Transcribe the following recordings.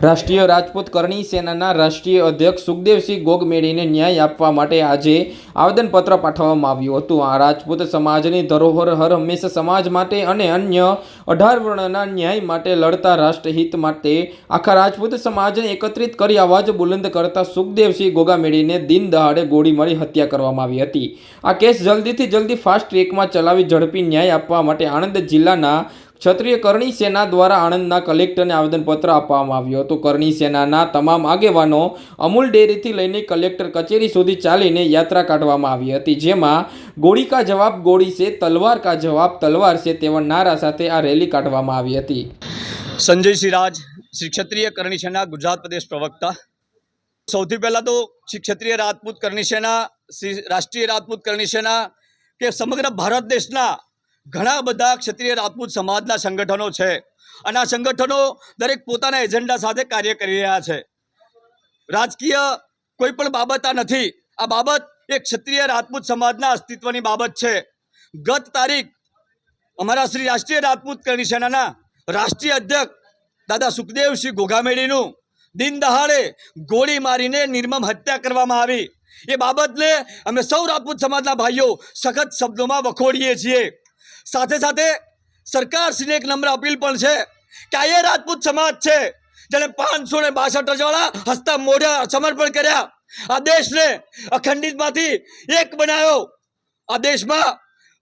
રાષ્ટ્રીય રાજપૂત કરણી સેનાના રાષ્ટ્રીય અધ્યક્ષ સુખદેવસિંહ ગોગમેડીને ન્યાય આપવા માટે આજે આવેદનપત્ર પાઠવવામાં આવ્યું હતું. આ રાજપૂત સમાજની ધરોહર હર હંમેશા સમાજ માટે અને અન્ય અઢાર વર્ણના ન્યાય માટે લડતા રાષ્ટ્રહિત માટે આખા રાજપૂત સમાજને એકત્રિત કરી અવાજ બુલંદ કરતા સુખદેવસિંહ ગોગામેડીને દિન દહાડે ગોળી મારી હત્યા કરવામાં આવી હતી. આ કેસ જલ્દીથી જલ્દી ફાસ્ટ ટ્રેકમાં ચલાવી ઝડપી ન્યાય આપવા માટે આણંદ જિલ્લાના ક્ષત્રિય કરણી સેના દ્વારા આણંદના કલેક્ટરને આવેદનપત્ર આપવામાં આવ્યું હતું. કરણી સેનાના તમામ આગેવાનો અમૂલ ડેરીથી લઈને કલેક્ટર કચેરી સુધી ચાલીને યાત્રા કાઢવામાં આવી હતી, જેમાં ગોળી કા જવાબ, ગોળી છે તલવાર કા જવાબ, તલવાર છે તેવા નારા સાથે આ રેલી કાઢવામાં આવી હતી. સંજય સિરાજ, શ્રી ક્ષત્રિય કરણી સેના, ગુજરાત પ્રદેશ પ્રવક્તા. સૌથી પહેલાં તો શ્રી ક્ષત્રિય રાજપૂત કરણી સેના, શ્રી રાષ્ટ્રીય રાજપૂત કરણી સેના કે સમગ્ર ભારત દેશના ઘણા બધા ક્ષત્રિય રાજપૂત સમાજના સંગઠનો છે અને આ સંગઠનો દરેક પોતાના એજન્ડા સાથે કાર્ય કરી રહ્યા છે. રાજકીય કોઈ પણ બાબત આ નથી. આ બાબત એક ક્ષત્રિય રાજપૂત સમાજના અસ્તિત્વની બાબત છે. ગત તારીખ અમારા શ્રી રાષ્ટ્રીય રાજપૂત કરણી સેનાના રાષ્ટ્રીય અધ્યક્ષ દાદા સુખદેવસિંહ ઘોઘામેડીનું દિન દહાડે ગોળી મારીને નિર્મમ હત્યા કરવામાં આવી. એ બાબતને અમે સૌ રાજપૂત સમાજના ભાઈઓ સખત શબ્દોમાં વખોડીએ છીએ. સાથે સાથે સરકારશ્રીને એક નમ્ર અપીલ પણ છે કે આ એ રાજપૂત સમાજ છે જેણે પાંચસો ને બાસઠ રજવાડા હસ્તા મોઢા સમર્પણ કર્યા. આ દેશને અખંડિતમાંથી એક બનાવ્યો. આ દેશમાં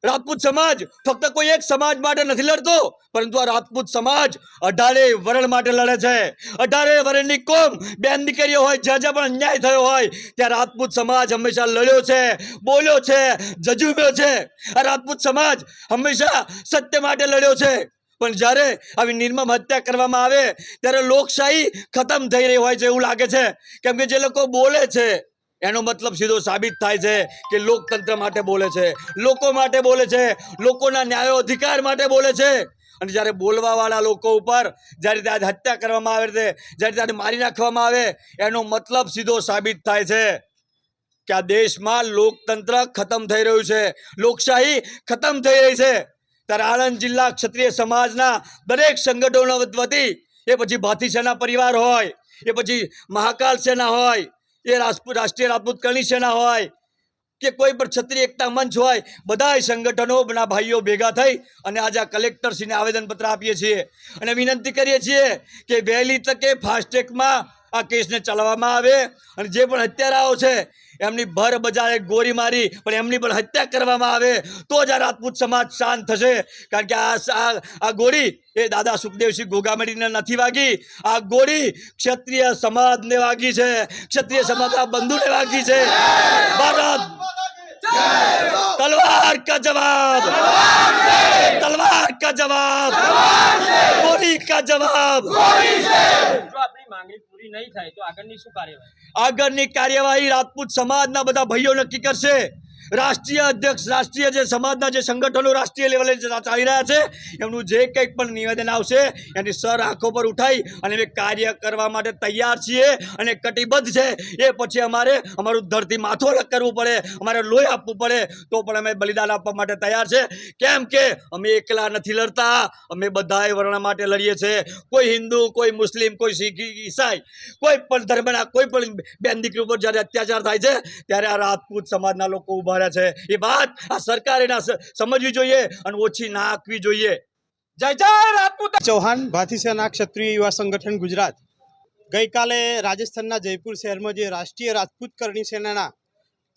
રાજપૂત સમાજ ફક્ત કોઈ એક સમાજ માટે નથી લડતો, પરંતુ આ રાજપૂત સમાજ અઢારે વરણ માટે લડે છે. અઢારે વરણની કોમ બેન દીકરીઓ હોય, જ્યાં જ્યાં પણ અન્યાય થયો હોય, ત્યાં રાજપૂત સમાજ હંમેશા લડ્યો છે, બોલ્યો છે જજુમ્યો છે. આ રાજપૂત સમાજ હંમેશા સત્ય માટે લડ્યો છે. પણ જ્યારે આવી નિર્મમ હત્યા કરવામાં આવે, ત્યારે લોકશાહી ખતમ થઈ રહી હોય છે એવું લાગે છે. કેમ કે જે લોકો બોલે છે એનો મતલબ સીધો સાબિત થાય છે કે લોકતંત્ર માટે બોલે છે. લોકો માટે બોલે છે, લોકોના ન્યાયો અધિકાર માટે બોલે છે. અને જ્યારે બોલવાવાળા લોકો ઉપર જ્યારે ત્યાં હત્યા કરવામાં આવે છે, જ્યારે ત્યારે મારી નાખવામાં આવે, એનો મતલબ સીધો સાબિત થાય છે કે આ દેશમાં લોકતંત્ર ખતમ થઈ રહ્યું છે. લોકશાહી ખતમ થઈ રહી છે. ત્યારે આણંદ જિલ્લા ક્ષત્રિય સમાજના દરેક સંગઠનો વતી, એ પછી ભાતી સેના પરિવાર હોય, એ પછી મહાકાલ સેના હોય એ રાષ્ટ્રીય રાજપૂત કરણી સેના હોય કે કોઈ પણ ક્ષત્રિય એકતા મંચ હોય, બધાય સંગઠનોના ભાઈઓ ભેગા થઈ અને આજે આ કલેક્ટરશ્રીને આવેદનપત્ર આપીએ છીએ. અને વિનંતી કરીએ છીએ કે વહેલી તકે ફાસ્ટેગમાં આ કેસને ચલાવવામાં આવે અને જે પણ હત્યારાઓ છે, એમની ભર બજારે ગોળી મારી, પણ એમની પણ હત્યા કરવામાં આવે, તો જ આ રાજપૂત સમાજ શાંત થશે. કારણ કે આ આ ગોળી એ દાદા સુખદેવસિંહ ગોગામેડીને નથી વાગી. આ ગોળી ક્ષત્રિય સમાજને વાગી છે. ક્ષત્રિય આ બંધુને વાગી છે. ભારત! તલવાર કા જવાબ! તલવાર કા જવાબ! ગોળી કા જવાબ! માંગણી નહીં થાય તો આગળની શું કાર્યવાહી? આગળની કાર્યવાહી રાજપૂત સમાજના બધા ભાઈઓ નક્કી કરશે. રાષ્ટ્રીય અધ્યક્ષ, રાષ્ટ્રીય જે સમાજના જે સંગઠનો રાષ્ટ્રીય લેવલે ચાલી રહ્યા છે, એમનું જે કંઈક પણ નિવેદન આવશે, એની સર આંખો પર ઉઠાઈ અને અમે કાર્ય કરવા માટે તૈયાર છીએ અને કટિબદ્ધ છે. એ પછી અમારે અમારું ધરતી માથું અલગ કરવું પડે, અમારે લોહી આપવું પડે, તો પણ અમે બલિદાન આપવા માટે તૈયાર છે. કેમ કે અમે એકલા નથી લડતા, અમે બધાએ વર્ણ માટે લડીએ છીએ કોઈ હિન્દુ, કોઈ મુસ્લિમ, કોઈ શીખ, ઈસાઈ, કોઈ પણ ધર્મના કોઈ પણ બેન દીકરી ઉપર જ્યારે અત્યાચાર થાય છે, ત્યારે આ રાજપૂત સમાજના લોકો ઊભા રહ્યા છે. એ વાત આ સરકારે સમજવી જોઈએ અને ઓછી ના આપવી જોઈએ. જય જય રાજપૂત ચૌહાણ ભાથી સેના ક્ષત્રિય યુવા સંગઠન ગુજરાત. ગઈકાલે રાજસ્થાનના જયપુર શહેરમાં જે રાષ્ટ્રીય રાજપૂત કરણી સેનાના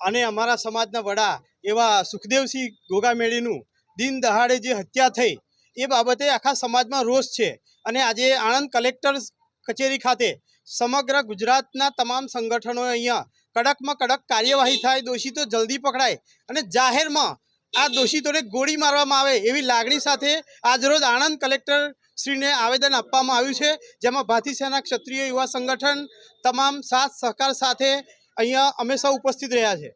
અને અમારા સમાજના વડા એવા સુખદેવસિંહ ગોગામેળીનું દિન દહાડે જે હત્યા થઈ, એ બાબતે આખા સમાજમાં રોષ છે. અને આજે આણંદ કલેક્ટર કચેરી ખાતે સમગ્ર ગુજરાતના તમામ સંગઠનોએ અહીંયા કડકમાં કડક કાર્યવાહી થાય દોષિતો જલ્દી પકડાય. અને જાહેરમાં આ દોષિતોને ગોળી મારવામાં આવે એવી લાગણી સાથે આજરોજ આણંદ કલેક્ટર શ્રીને આવેદન આપવામાં આવ્યું છે જેમાં ભાથી સેના ક્ષત્રિય યુવા સંગઠન તમામ સાથ સહકાર સાથે અહીંયા અમે સૌ ઉપસ્થિત રહ્યા છે.